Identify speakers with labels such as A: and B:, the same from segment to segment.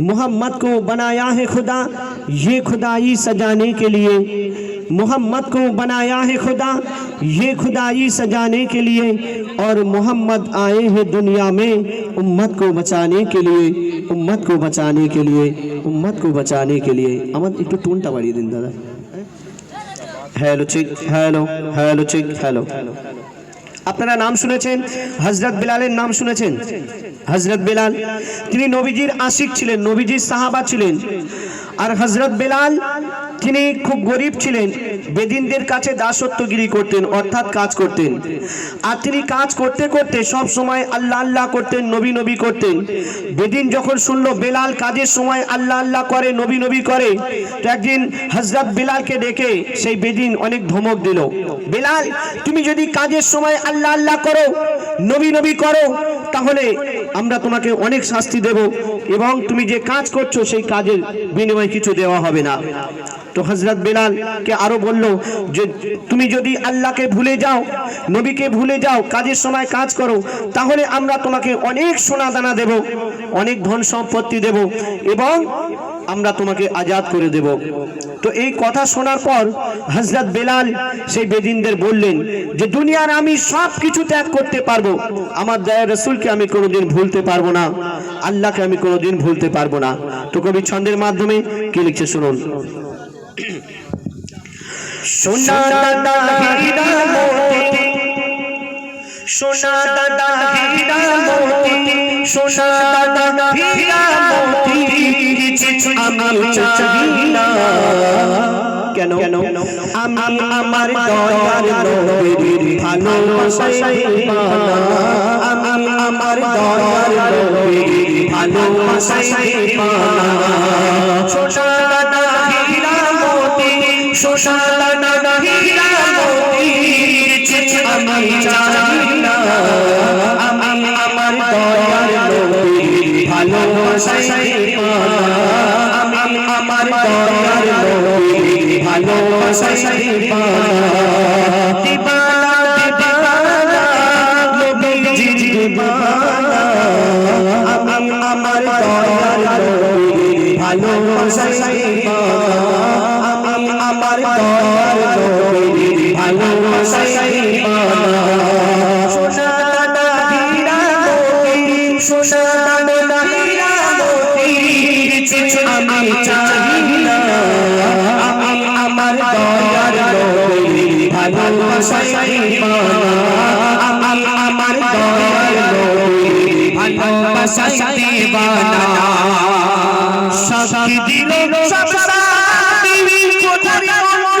A: मोहम्मद को बनाया है खुदा। ये खुदाई सजाने के लिए। मोहम्मद को बनाया है खुदा। ये खुदाई सजाने के लिए। और मोहम्मद आए हैं दुनिया में उम्मत को बचाने के लिए। उम्मत को बचाने के लिए। उम्मत को बचाने के लिए। अमन, एक तो टूटा बड़ी दिन, दादा। हेलो चिक हेलो हेलो चिक हेलो আপনারা নাম শুনেছেন? হজরত বিলালের নাম শুনেছেন? হজরত বেলাল, তিনি নবীজির আশিক ছিলেন, নবীজির সাহাবা ছিলেন। আর হজরত বেলাল তিনি খুব গরিব ছিলেন, বেদিনদের কাছে দাসত্বগিরি করতেন, অর্থাৎ কাজ করতেন। আর তিনি কাজ করতে করতে সব সময় আল্লাহ আল্লাহ করতেন, নবী নবী করতেন। বেদিন যখন শুনলো বেলাল কাজের সময় আল্লাহ আল্লাহ করে, নবী নবী করে, তো একদিন হজরত বেলালকে ডেকে সেই বেদিন অনেক ধমক দিল। বেলাল, তুমি যদি কাজের সময় আল্লাহ আল্লাহ করো, নবী নবী করো, তাহলে আমরা তোমাকে অনেক শাস্তি দেব এবং তুমি যে কাজ করছ, সেই কাজের বিনিময়ে কিছু দেওয়া হবে না। তো হজরত বেলালকে আরও বলল, যে তুমি যদি আল্লাহকে ভুলে যাও, নবীকে ভুলে যাও, কাজের সময় কাজ করো, তাহলে আমরা তোমাকে অনেক সোনা দানা দেব, অনেক ধন সম্পত্তি দেব এবং আমরা তোমাকে আজাদ করে দেব। তো এই কথা শোনার পর হজরত বেলাল সেই বেদিনদের বললেন, যে দুনিয়ার আমি সব কিছু ত্যাগ করতে পারব, আমার দয়া রসুলকে আমি কোনোদিন ভুলতে পারব না, আল্লাহকে আমি কোনোদিন ভুলতে পারব না। তো কবি ছন্দের মাধ্যমে কি লিখছে শুনুন। সোনা দাদা হীরা মোতি সোনা দাদা হীরা মোতি সোনা দাদা হীরা মোতি কিছু আমি চাই না কেন আমি আমার দয়ার নবীর ভালোবাসাই পানা আমি আমার দয়ার নবীর ভালোবাসাই পানা সোনা দাদা, হীরা মোতি সোনা আমার দয়ার নবীর ভালোবাসাই পানা দিবানা দিবানা নবীজি দিবানা আমি আমার দয়ার নবীর ভালোবাসাই পানা আমি আমার দয়ার নবীর ভালোবাসাই কিছু আমি চাই আমার দয়ার নবীর ভালোবাসাই দিবানা সাক্ষী দিল সব সাথী কোথায় অন্য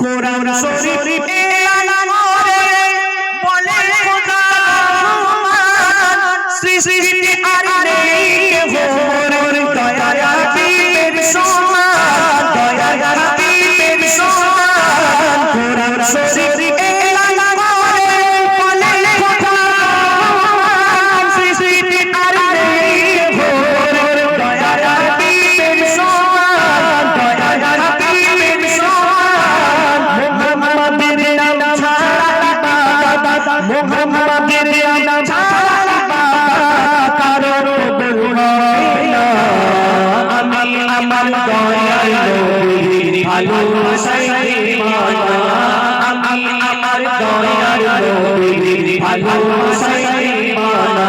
A: কোরআন শরীফ সৃষ্টি আর নেই
B: ভালোবাসায় দিওয়ানা আমি আমার দয়ার দিওয়ানা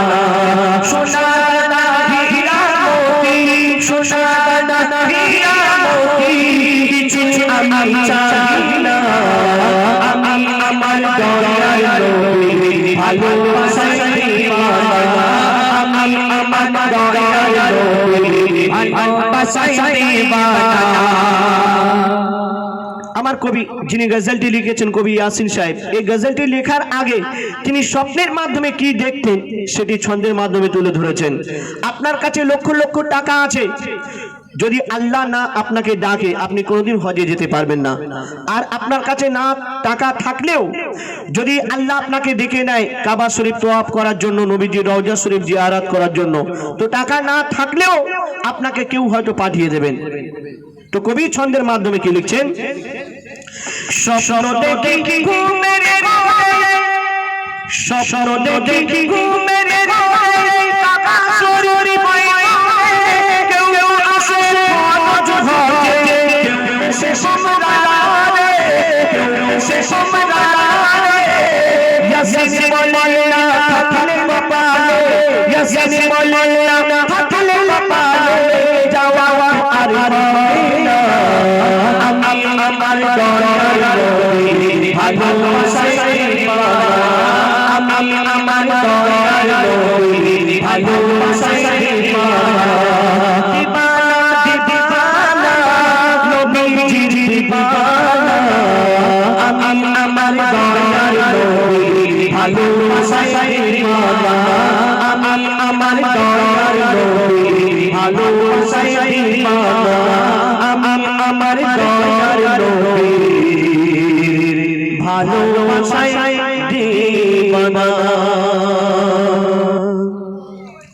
B: সোনা হীরা মোতি, সোনা আমি চাই না। আমি আমার দয়ার দিওয়ানা আমি আমার
A: কবি, যিনি গজলটি লিখেছেন, কবি ইয়াসিন সাহেব, এই গজলটি লেখার আগে তিনি স্বপ্নের মাধ্যমে কি দেখতেন? সেটি ছন্দের মাধ্যমে তুলে ধরেছেন। আপনার কাছে লক্ষ লক্ষ টাকা আছে। যদি আল্লাহ না আপনাকে ডাকে, আপনি কোনোদিন হজে যেতে পারবেন না। আর আপনার কাছে না টাকা থাকলেও, যদি আল্লাহ আপনাকে ডেকে নেয় কাবা শরীফ তোয়াফ করার জন্য, নবীজি রওজা শরীফ জিয়ারাত করার জন্য, তো টাকা না থাকলেও আপনাকে কেউ হয়তো পাঠিয়ে দেবেন। তো কবি ছন্দের মাধ্যমে কি লিখছেন? স্বপ্ন দেখি ঘুমের স্বপ্ন হজে কেউ এসে সমরারে এসে সমরারে ইয়াসিন বলে না থাকলে কপালে ইয়াসিন বলে না আমি আমার দয়ার নবীর ভালোবাসায়